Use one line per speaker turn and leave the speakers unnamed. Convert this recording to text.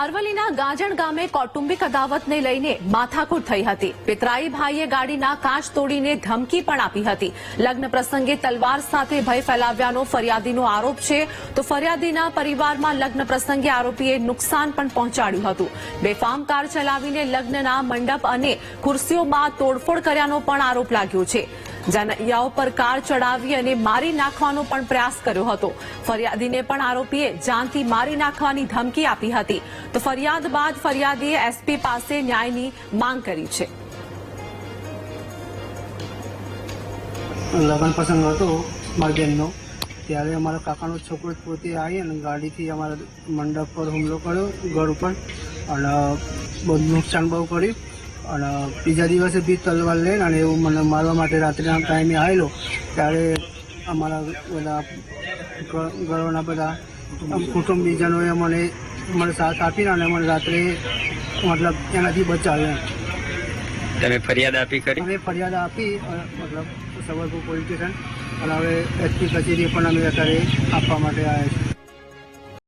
અરવલ્લીના ગાજણ ગામે કૌટુંબિક અદાવતને લઈને માથાકૂટ થઈ હતી. પિતરાઈ ભાઈએ ગાડીના કાચ તોડીને ધમકી પણ આપી હતી. લગ્ન પ્રસંગે તલવાર સાથે ભય ફેલાવ્યાનો ફરિયાદીનો આરોપ છે. તો ફરિયાદીના પરિવારમાં લગ્ન પ્રસંગે આરોપીએ નુકસાન પણ પહોંચાડ્યું હતું. બેફામ કાર ચલાવીને લગ્નના મંડપ અને ખુરશીઓમાં તોડફોડ કર્યાનો પણ આરોપ લાગ્યો છે. જાનૈયાઓ પર કાર ચડાવી અને મારી નાખવાનો પણ પ્રયાસ કર્યો હતો. ફરિયાદીને પણ આરોપીએ જાનથી મારી નાખવાની ધમકી આપી હતી. તો ફરિયાદ બાદ ફરિયાદીએ એસપી પાસે ન્યાયની માંગ કરી છે.
લગ્ન પ્રસંગ હતો મારી બહેનનો ત્યારે અમારા કાકાનો છોકરો પોતે આવી અને ગાડીથી અમારા મંડપ પર હુમલો કર્યો, ઘર ઉપર. અને બહુ નુકસાન બહુ કર્યું. અને બીજા દિવસે બી તલવાર લઈને અને એવું મને મારવા માટે રાત્રિના ટાઈમે આવેલો ત્યારે અમારા બધા ઘરોના બધા કુટુંબીજનોએ મને મને સાથ આપીને અને મને રાત્રે મતલબ એનાથી બચાવ્યો.
તમે ફરિયાદ આપી કરી
અમે ફરિયાદ આપી મતલબ સવરપુર પોલીસ સ્ટેશન અને હવે એસપી કચેરી પણ અમે અત્યારે આપવા માટે આવ્યા છીએ